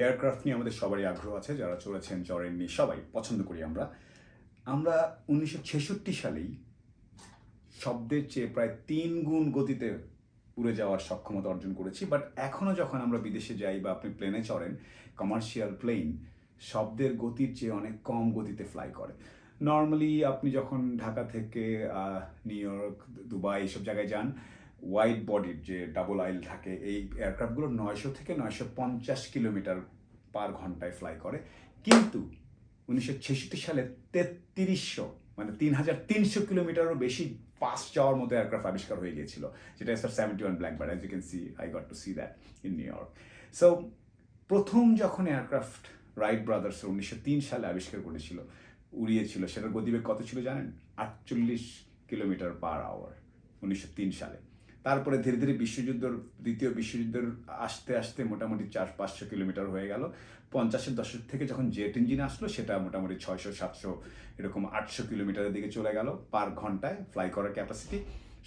Aircraft নিয়ে আমাদের সবারই আগ্রহ আছে, যারা চলেছেন চড়েননি সবাই পছন্দ করি আমরা। আমরা উনিশশো ছেষট্টি সালেই শব্দের চেয়ে প্রায় তিন গুণ গতিতে উড়ে যাওয়ার সক্ষমতা অর্জন করেছি বাট এখনও যখন আমরা বিদেশে যাই বা আপনি প্লেনে চড়েন কমার্শিয়াল প্লেন শব্দের গতির চেয়ে অনেক কম গতিতে ফ্লাই করে। নর্মালি আপনি যখন ঢাকা থেকে নিউ ইয়র্ক দুবাই এইসব জায়গায় যান ওয়াইড বডির যে ডাবল আইল থাকে, এই এয়ারক্রাফটগুলো নয়শো থেকে নয়শো পঞ্চাশ কিলোমিটার পার ঘন্টায় ফ্লাই করে। কিন্তু উনিশশো ছেষট্টি সালে তেত্রিশশো মানে তিন হাজার তিনশো কিলোমিটারও বেশি পাস যাওয়ার মতো এয়ারক্রাফট আবিষ্কার হয়ে গিয়েছিল। যেটা S R seventy one blackbird as you can see I got to see that in New York so প্রথম যখন এয়ারক্রাফট রাইট ব্রাদার্স উনিশশো তিন সালে আবিষ্কার করেছিল, উড়িয়েছিল, সেটার গতিবেগ কত ছিল জানেন? আটচল্লিশ কিলোমিটার পার আওয়ার উনিশশো তিন সালে। তারপরে ধীরে ধীরে বিশ্বযুদ্ধের, দ্বিতীয় বিশ্বযুদ্ধের আসতে আসতে মোটামুটি চার, পাঁচশো কিলোমিটার হয়ে গেল। পঞ্চাশের দশক থেকে যখন জেট ইঞ্জিন আসলো, সেটা মোটামুটি ছয়শো, সাতশো, এরকম আটশো কিলোমিটারের দিকে চলে গেল পার ঘন্টায় ফ্লাই করার ক্যাপাসিটি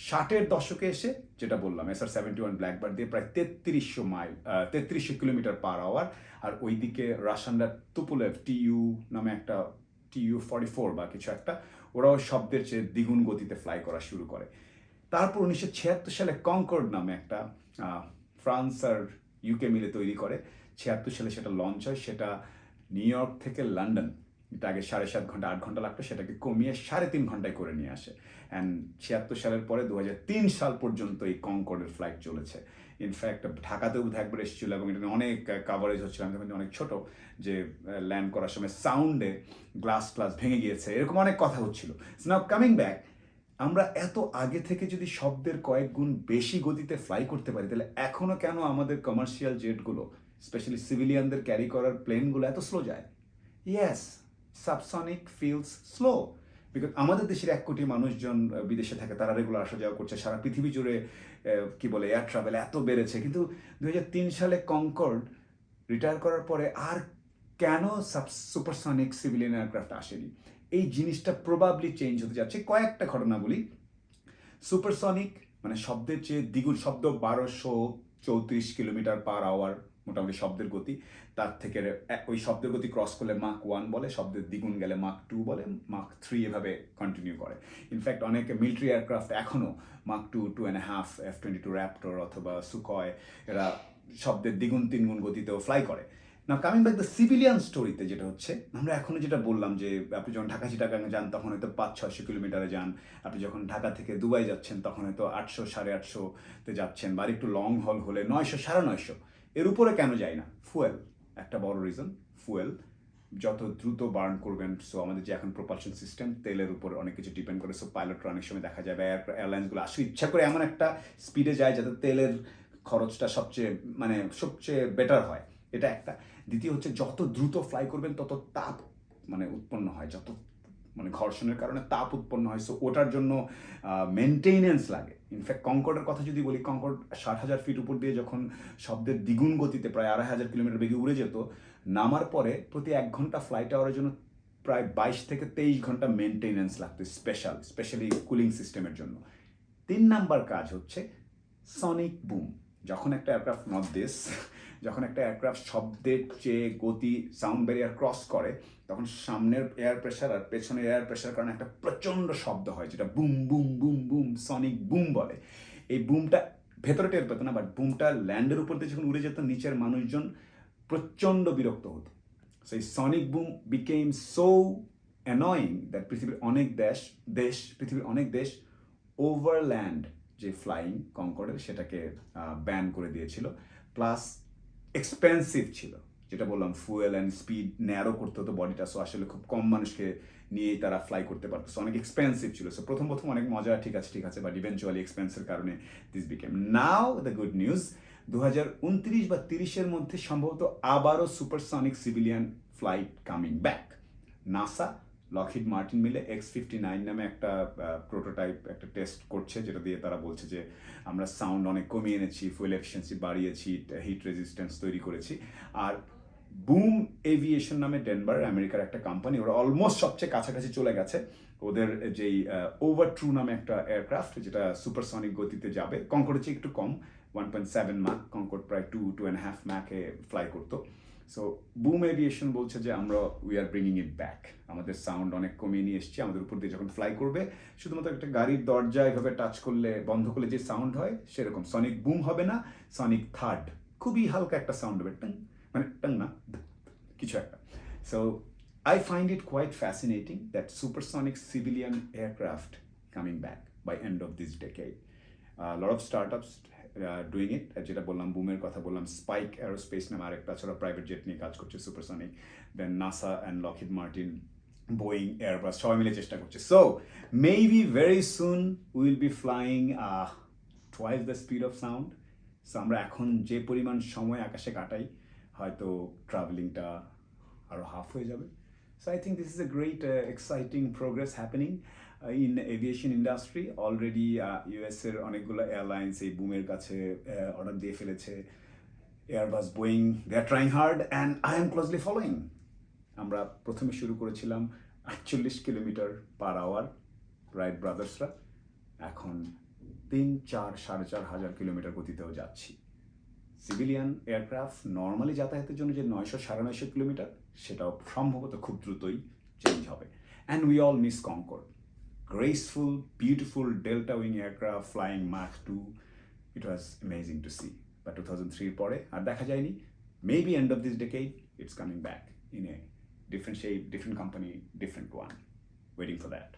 ষাটের দশকে এসে যেটা বললাম S R seventy one blackbird দিয়ে প্রায় তেত্রিশশো মাইল তেত্রিশশো কিলোমিটার পার আওয়ার আর ওইদিকে রাশানরা তুপুলেভ টিইউ নামে একটা টিইউ ফর্টি ফোর বা কিছু একটা, ওরাও শব্দের চেয়ে দ্বিগুণ গতিতে ফ্লাই করা শুরু করে। তারপর উনিশশো ছিয়াত্তর সালে কনকর্ড নামে একটা ফ্রান্স আর ইউকে মিলে তৈরি করে। ছিয়াত্তর সালে সেটা লঞ্চ হয়, সেটা নিউ ইয়র্ক থেকে লন্ডন এটা আগে সাড়ে সাত ঘণ্টা, আট ঘণ্টা লাগতো, সেটাকে কমিয়ে সাড়ে তিন ঘন্টায় করে নিয়ে আসে। অ্যান্ড ছিয়াত্তর সালের পরে দু তিন সাল পর্যন্ত এই কনকর্ডের ফ্লাইট চলেছে। ইনফ্যাক্ট ঢাকাতেও একবার এসেছিল এবং এটা অনেক কাভারেজ হচ্ছিল। আমি অনেক ছোট, যে ল্যান্ড করার সময় সাউন্ডে গ্লাস ক্লাস ভেঙে গিয়েছে, এরকম অনেক কথা হচ্ছিল। নাও কামিং ব্যাক আমরা এত আগে থেকে যদি শব্দের কয়েক গুণ বেশি গতিতে ফ্লাই করতে পারি, তাহলে এখনও কেন আমাদের কমার্শিয়াল জেটগুলো স্পেশালি সিভিলিয়ানদের ক্যারি করার প্লেনগুলো এত স্লো যায়? Yes supersonic feels slow because আমাদের দেশের এক কোটি মানুষজন বিদেশে থাকে, তারা রেগুলার আসা যাওয়া করছে, সারা পৃথিবী জুড়ে কি বলে এয়ার ট্রাভেল এত বেড়েছে। কিন্তু দু হাজার তিন সালে কনকর্ড রিটায়ার করার পরে আর কেন সুপারসনিক সিভিলিয়ান এয়ারক্রাফট আসেনি? এই জিনিসটা প্রবাবলি চেঞ্জ হতে যাচ্ছে। কয়েকটা ঘটনা বলি। সুপারসনিক মানে শব্দের চেয়ে দ্বিগুণ শব্দ বারোশো চৌত্রিশ কিলোমিটার পার আওয়ার মোটামুটি শব্দের গতি। তার থেকে ওই শব্দের গতি ক্রস করলে মাক ওয়ান বলে, শব্দের দ্বিগুণ গেলে মাক টু বলে মাক থ্রি এভাবে কন্টিনিউ করে। ইনফ্যাক্ট অনেক মিলিটারি এয়ারক্রাফট এখনও Mach two two and half F twenty two raptor অথবা সুকয় এরা শব্দের দ্বিগুণ, তিনগুণ গতিতেও ফ্লাই করে। না কামিং ব্যাক দ্য সিভিলিয়ান স্টোরিতে যেটা হচ্ছে, আমরা এখনও যেটা বললাম যে, আপনি যখন ঢাকা চিটাগাং যান, তখন হয়তো পাঁচ ছয়শো কিলোমিটারে যান। আপনি যখন ঢাকা থেকে দুবাই যাচ্ছেন, তখন হয়তো আটশো, সাড়ে আটশোতে যাচ্ছেন, বা একটু লং হল হলে নয়শো, সাড়ে নয়শো। এর উপরে কেন যায় না? ফুয়েল একটা বড় রিজন ফুয়েল যত দ্রুত বার্ন করবেন সো আমাদের যে এখন প্রপালশন সিস্টেম তেলের উপর অনেক কিছু ডিপেন্ড করে সো পাইলটরা অনেক সময় দেখা যায় বা এয়ারলাইন্সগুলো আসলে ইচ্ছা করে এমন একটা স্পিডে যায় যাতে তেলের খরচটা সবচেয়ে মানে সবচেয়ে বেটার হয়। এটা একটা। দ্বিতীয় হচ্ছে যত দ্রুত ফ্লাই করবেন, তত তাপ মানে উৎপন্ন হয়, যত মানে ঘর্ষণের কারণে তাপ উৎপন্ন হয়। সো ওটার জন্য মেনটেনেন্স লাগে। ইনফ্যাক্ট কঙ্কর্ডের কথা যদি বলি কঙ্কর্ড ষাট হাজার ফিট উপর দিয়ে যখন শব্দের দ্বিগুণ গতিতে প্রায় আড়াই হাজার কিলোমিটার বেগে উড়ে যেত, নামার পরে প্রতি এক ঘণ্টা ফ্লাইট আওয়ারের জন্য প্রায় বাইশ থেকে তেইশ ঘণ্টা মেনটেনেন্স লাগতো স্পেশাল স্পেশালি কুলিং সিস্টেমের জন্য। তিন নাম্বার কাজ হচ্ছে সনিক বুম যখন একটা এয়ারক্রাফট নট দিস যখন একটা এয়ারক্রাফট শব্দের চেয়ে গতি সাউন্ড ব্যারিয়ার ক্রস করে, তখন সামনের এয়ার প্রেশার আর পেছনের এয়ার প্রেশার কারণে একটা প্রচণ্ড শব্দ হয়, যেটা boom boom boom boom sonic boom বলে। এই বুমটা ভেতরে টের পেত না বাট বুমটা ল্যান্ডের উপর দিয়ে যখন উড়ে যেত, নিচের মানুষজন প্রচণ্ড বিরক্ত হতো। সেই sonic boom became so annoying that পৃথিবীর অনেক দেশ দেশ, পৃথিবীর অনেক দেশ ওভারল্যান্ড যে ফ্লাইং কঙ্কর্ডের সেটাকে ব্যান করে দিয়েছিল। প্লাস এক্সপেন্সিভ ছিল। যেটা বললাম ফুয়েল অ্যান্ড স্পিড ন্যারো করতে হতো বডিটা সো আসলে খুব কম মানুষকে নিয়েই তারা ফ্লাই করতে পারতো। সো অনেক এক্সপেন্সিভ ছিল। সো প্রথম প্রথম অনেক মজা, ঠিক আছে ঠিক আছে বাট ইভেনচুয়ালি এক্সপেন্সের কারণে this became now the good news দু হাজার উনত্রিশ বা তিরিশের মধ্যে সম্ভবত আবারও supersonic civilian flight coming back NASA Lockheed Martin মিলে এক্স ফিফটি নাইন নামে একটা প্রোটোটাইপ একটা টেস্ট করছে, যেটা দিয়ে তারা বলছে যে আমরা সাউন্ড অনেক কমিয়ে এনেছি ফুয়েল এফিসিয়েন্সি বাড়িয়েছি হিট রেজিস্ট্যান্স তৈরি করেছি। আর বুম এভিয়েশন নামে ডেনভার আমেরিকার একটা কোম্পানি ওরা অলমোস্ট সবচেয়ে কাছাকাছি চলে গেছে। ওদের যেই ওভার ট্রু নামে একটা এয়ারক্রাফট যেটা সুপারসনিক গতিতে যাবে। কঙ্কর্ড হচ্ছে একটু কম one point seven Mach Concorde প্রায় টু টু অ্যান্ড হাফ ম্যাকে ফ্লাই করতো। সো বুম এভিয়েশন বলছে যে, আমরা we are bringing it back আমাদের সাউন্ড অনেক কমিয়ে নিয়ে এসছি, আমাদের উপর দিয়ে যখন ফ্লাই করবে, শুধুমাত্র একটা গাড়ির দরজা এভাবে টাচ করলে বন্ধ করলে যে সাউন্ড হয়, সেরকম। সনিক বুম হবে না সনিক থার্ড খুবই হালকা একটা সাউন্ড হবে। টং মানে টং না কিছু একটা। So I find it quite fascinating that supersonic civilian aircraft coming back by end of this decade. A lot of startups it. আর যেটা বললাম, বুমের কথা বললাম স্পাইক অ্যারোস্পেস নামে আরেকটা ছাড়া প্রাইভেট জেট নিয়ে কাজ করছে supersonic then NASA and Lockheed Martin Boeing Airbus সবাই মিলে চেষ্টা করছে so maybe very soon will be flying twice the speed of sound so আমরা এখন যে পরিমাণ সময় আকাশে কাটাই, হয়তো ট্রাভেলিংটা আরও হাফ হয়ে যাবে So I think this is a great, uh, exciting progress happening uh, in aviation industry. Already uh, US এর অনেকগুলো এয়ারলাইন্স এই বুমের কাছে অর্ডার দিয়ে ফেলেছে। Airbus Boeing they are trying hard and I am closely following আমরা প্রথমে শুরু করেছিলাম আটচল্লিশ কিলোমিটার পার আওয়ার রাইট ব্রাদার্সরা এখন তিন চার সাড়ে চার হাজার কিলোমিটার গতিতেও যাচ্ছি। সিভিলিয়ান এয়ারক্রাফট নর্মালি যাতায়াতের জন্য যে নয়শো সাড়ে নয়শো কিলোমিটার, সেটাও সম্ভবত খুব দ্রুতই চেঞ্জ হবে। And we all miss Concorde graceful beautiful delta wing aircraft flying mark two it was amazing to see বা টু থাউজেন্ড থ্রির পরে আর দেখা যায়নি। May be end of this decade it's coming back in a different shape different company different one waiting for that